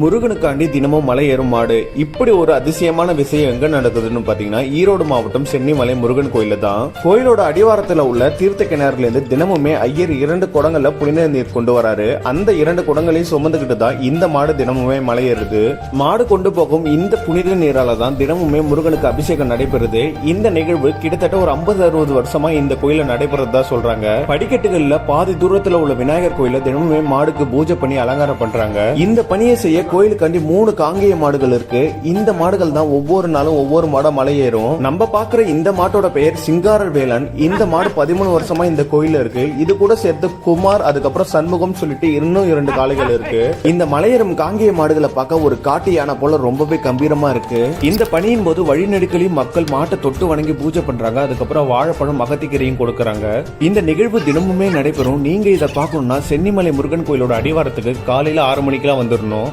முருகனுக்காண்டி தினமும் மலை ஏறும் மாடு. இப்படி ஒரு அதிசயமான விஷயம் எங்க நடக்குதுன்னு பாத்தீங்கன்னா ஈரோடு மாவட்டம் சென்னிமலை முருகன் கோயில தான். கோயிலோட அடிவாரத்துல உள்ள தீர்த்த கிணறுல இருந்து தினமுமே ஐயர் இரண்டு குடங்கள்ல புனித நீர் கொண்டு வராரு. அந்த இரண்டு குடங்களையும் சுமந்துக்கிட்டு தான் இந்த மாடு தினமுமே மலை ஏறுது. மாடு கொண்டு போகும் இந்த புனித நீரால தான் தினமுமே முருகனுக்கு அபிஷேகம் நடைபெறுது. இந்த நிகழ்வு கிட்டத்தட்ட ஒரு ஐம்பது அறுபது வருஷமா இந்த கோயில நடைபெறதா சொல்றாங்க. படிக்கட்டுகள்ல பாதி தூரத்துல உள்ள விநாயகர் கோயில தினமுமே மாடுக்கு பூஜை பண்ணி அலங்காரம் பண்றாங்க. இந்த பணியை செய்ய கோயிலுக்காண்டி மூணு காங்கேய மாடுகள் இருக்கு. இந்த மாடுகள் தான் ஒவ்வொரு நாளும் ஒவ்வொரு மாடம் மலையேறும். நம்ம பாக்குற இந்த மாட்டோட பெயர் சிங்காரர் வேலன். இந்த மாடு பதிமூணு வருஷமா இந்த கோயில இருக்கு. இது கூட சேர்த்து குமார் அதுக்கப்புறம் சண்முகம் சொல்லிட்டு இன்னும் இரண்டு காளைகள் இருக்கு. இந்த மலையேறும் காங்கேய மாடுகளை பார்க்க ஒரு காட்டு யானை போல ரொம்பவே கம்பீரமா இருக்கு. இந்த பணியின் போது வழிநெடுக்கலையும் மக்கள் மாட்டை தொட்டு வணங்கி பூஜை பண்றாங்க. அதுக்கப்புறம் வாழைப்பழம் மகத்திக்கரையும் கொடுக்கறாங்க. இந்த நிகழ்வு தினமுமே நடைபெறும். நீங்க இதை பார்க்கணும்னா சென்னிமலை முருகன் கோயிலோட அடிவாரத்துக்கு காலையில ஆறு மணிக்கெல்லாம் வந்துடணும்